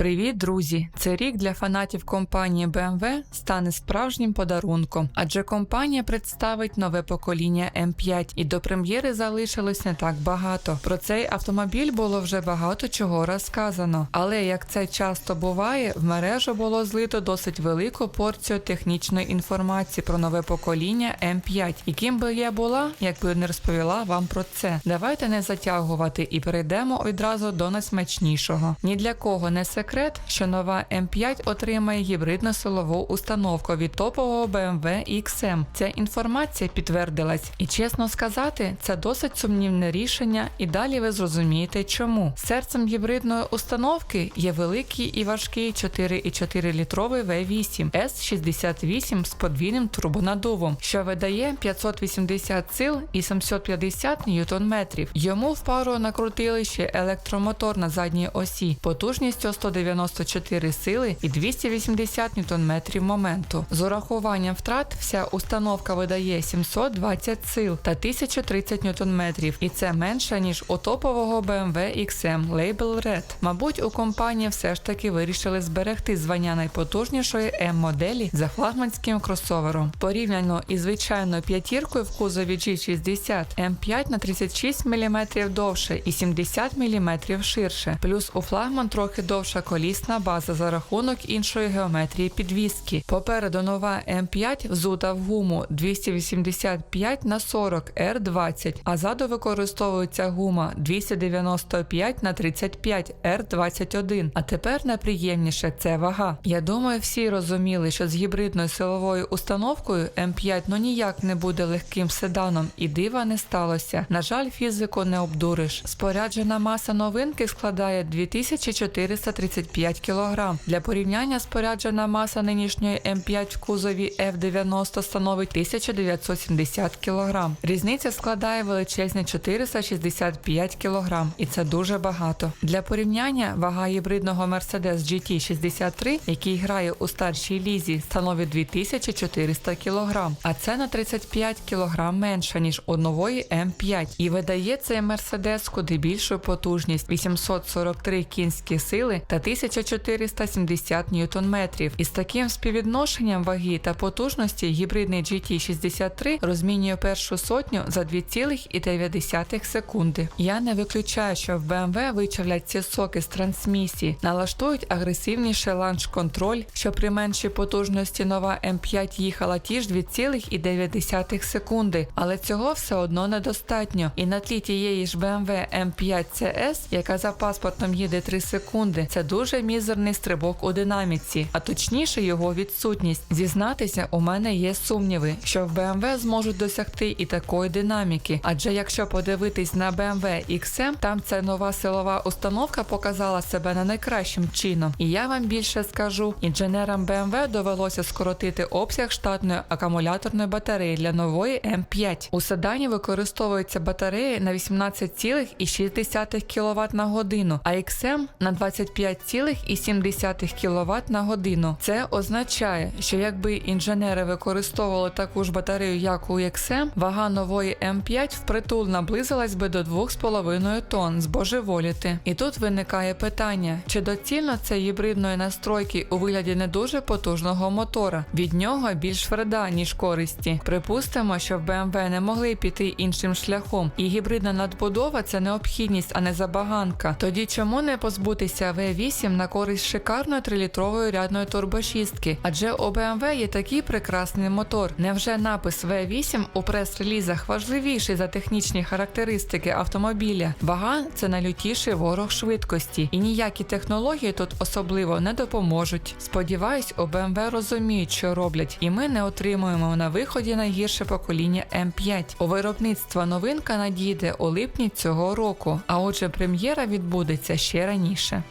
Привіт, друзі! Цей рік для фанатів компанії BMW стане справжнім подарунком, адже компанія представить нове покоління М5, і до прем'єри залишилось не так багато. Про цей автомобіль було вже багато чого розказано. Але як це часто буває, в мережу було злито досить велику порцію технічної інформації про нове покоління М5. І ким би я була, якби не розповіла вам про це. Давайте не затягувати і перейдемо відразу до найсмачнішого. Ні для кого не секрет, що нова М5 отримає гібридну силову установку від топового BMW XM. Ця інформація підтвердилась, і чесно сказати, це досить сумнівне рішення, і далі ви зрозумієте чому. Серцем гібридної установки є великий і важкий 4,4 літровий V8 S68 з подвійним турбонадувом, що видає 580 сил і 750 ньютон-метрів. Йому в пару накрутили ще електромотор на задній осі потужністю 194 сили і 280 ньютон-метрів моменту. З урахуванням втрат вся установка видає 720 сил та 1030 ньютон-метрів, і це менше ніж у топового BMW XM Label Red. Мабуть, у компанії все ж таки вирішили зберегти звання найпотужнішої М-моделі за флагманським кросовером. Порівняно із звичайною п'ятіркою в кузові G60 М5 на 36 мм довше і 70 мм ширше. Плюс у флагман трохи довша колісна база за рахунок іншої геометрії підвіски. Попереду нова М5 взута в гуму 285 на 40 R20, а ззаду використовується гума 295 на 35 R21. А тепер найприємніше це вага. Я думаю, всі розуміли, що з гібридною силовою установкою М5 ну ніяк не буде легким седаном, і дива не сталося. На жаль, фізику не обдуриш. Споряджена маса новинки складає 2435 кг. Для порівняння споряджена маса нинішньої М5 в кузові F90 становить 1970 кг. Різниця складає величезні 465 кг, і це дуже багато. Для порівняння вага гібридного Mercedes GT63, який грає у старшій лізі, становить 2400 кг, а це на 35 кг менше, ніж у нової М5. І видає цей Mercedes куди більшу потужність 843 кінські сили та 1470 ньютон-метрів. І з таким співвідношенням ваги та потужності гібридний GT63 розмінює першу сотню за 2,9 секунди. Я не виключаю, що в BMW вичавлять ці соки з трансмісії, налаштують агресивніший ланч-контроль, що при меншій потужності нова М5 їхала ті ж 2,9 секунди, але цього все одно недостатньо. І на тлі тієї ж BMW M5 CS, яка за паспортом їде 3 секунди, це дуже мізерний стрибок у динаміці, а точніше його відсутність. Зізнатися, у мене є сумніви, що в BMW зможуть досягти і такої динаміки. Адже якщо подивитись на BMW XM, там ця нова силова установка показала себе не найкращим чином. І я вам більше скажу, інженерам BMW довелося скоротити обсяг штатної акумуляторної батареї для нової М5. У седані використовується батарея на 18,6 кВт на годину, а XM на 25,7 кВт на годину. Це означає, що якби інженери використовували таку ж батарею, як у XM, вага нової М5 впритул наблизилась би до 2,5 тонн збожеволіти. І тут виникає питання: чи доцільно це гібридної настройки у вигляді не дуже потужного мотора? Від нього більш вреда, ніж користі. Припустимо, що в BMW не могли піти іншим шляхом, і гібридна надбудова це необхідність, а не забаганка. Тоді чому не позбутися V8 на користь шикарної 3-літрової рядної турбошістки? Адже у BMW є такий прекрасний мотор. Невже напис V8 у прес-релізах важливіший за технічні характеристики автомобіля? Вага це найлютіший ворог швидкості, і ніякі технології тут особливо не допоможуть. Сподіваюсь, у BMW розуміють, що роблять, і ми не отримуємо на виході найгірше покоління М5. У виробництва новинка надійде у липні цього року, а отже, прем'єра відбудеться ще раніше.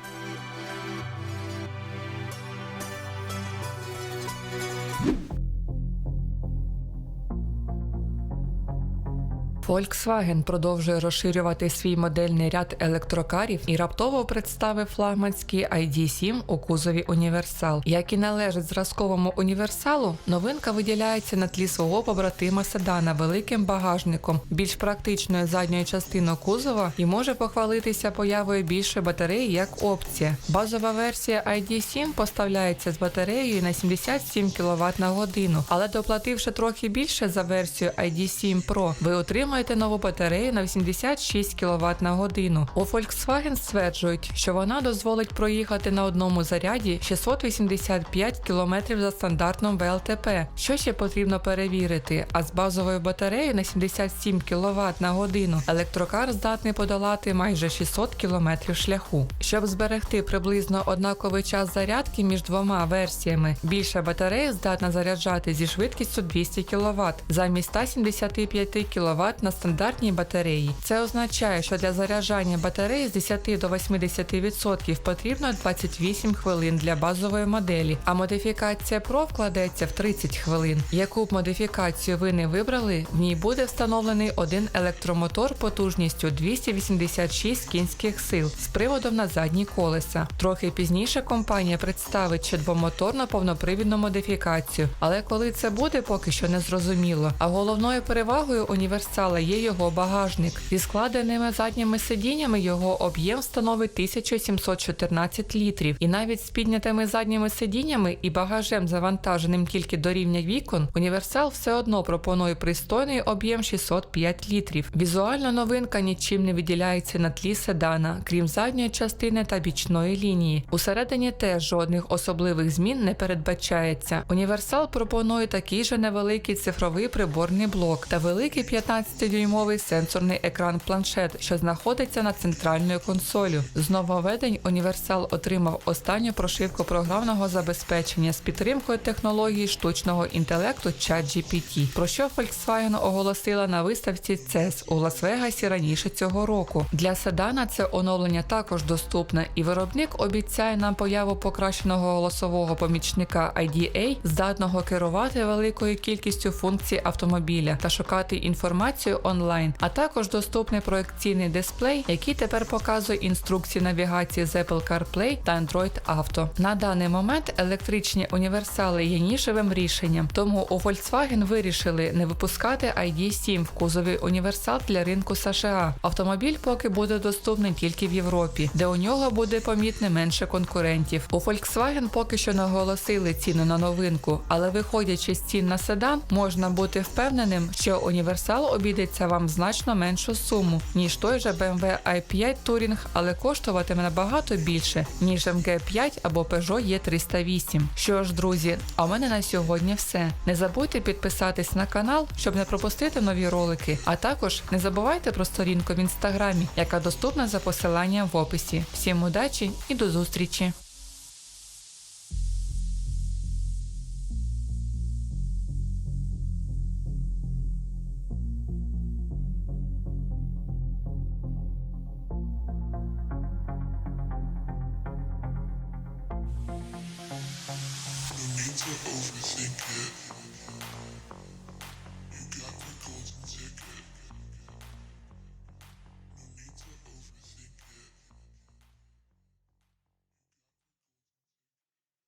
Volkswagen продовжує розширювати свій модельний ряд електрокарів і раптово представив флагманський ID7 у кузові Універсал. Як і належить зразковому універсалу, новинка виділяється на тлі свого побратима седана великим багажником, більш практичною задньою частиною кузова і може похвалитися появою більшої батареї як опція. Базова версія ID7 поставляється з батареєю на 77 кВт на годину, але доплативши трохи більше за версію ID7 Pro, ви отримаєте нову батарею на 86 кВт на годину. У Volkswagen стверджують, що вона дозволить проїхати на одному заряді 685 км за стандартом ВЛТП. Що ще потрібно перевірити? А з базовою батареєю на 77 кВт на годину електрокар здатний подолати майже 600 км шляху. Щоб зберегти приблизно однаковий час зарядки між двома версіями, більша батарея здатна заряджати зі швидкістю 200 кВт замість 175 кВт на стандартній батареї. Це означає, що для заряджання батареї з 10 до 80% потрібно 28 хвилин для базової моделі, а модифікація Pro вкладеться в 30 хвилин. Яку б модифікацію ви не вибрали, в ній буде встановлений один електромотор потужністю 286 кінських сил з приводом на задні колеса. Трохи пізніше компанія представить ще двомоторну повнопривідну модифікацію, але коли це буде, поки що не зрозуміло. А головною перевагою універсала є його багажник. Зі складеними задніми сидіннями його об'єм становить 1714 літрів, і навіть з піднятими задніми сидіннями і багажем завантаженим тільки до рівня вікон, універсал все одно пропонує пристойний об'єм 605 літрів. Візуально новинка нічим не виділяється на тлі седана, крім задньої частини та бічної лінії. Усередині теж жодних особливих змін не передбачається. Універсал пропонує такий же невеликий цифровий приборний блок та великий 15-дюймовий сенсорний екран планшет, що знаходиться над центральною консолю. З нововведень універсал отримав останню прошивку програмного забезпечення з підтримкою технології штучного інтелекту ChatGPT, про що Volkswagen оголосила на виставці CES у Лас-Вегасі раніше цього року. Для седана це оновлення також доступне, і виробник обіцяє нам появу покращеного голосового помічника IDA, здатного керувати великою кількістю функцій автомобіля та шукати інформацію онлайн, а також доступний проекційний дисплей, який тепер показує інструкції навігації з Apple CarPlay та Android Auto. На даний момент електричні універсали є нішевим рішенням, тому у Volkswagen вирішили не випускати ID7 в кузові універсал для ринку США. Автомобіль поки буде доступний тільки в Європі, де у нього буде помітне менше конкурентів. У Volkswagen поки що не оголосили ціну на новинку, але виходячи з цін на седан, можна бути впевненим, що універсал обійдеться вам значно меншу суму, ніж той же BMW i5 Touring, але коштуватиме набагато більше, ніж MG5 або Peugeot E308. Що ж, друзі, а у мене на сьогодні все. Не забудьте підписатись на канал, щоб не пропустити нові ролики. А також не забувайте про сторінку в інстаграмі, яка доступна за посиланням в описі. Всім удачі і до зустрічі! overthink it.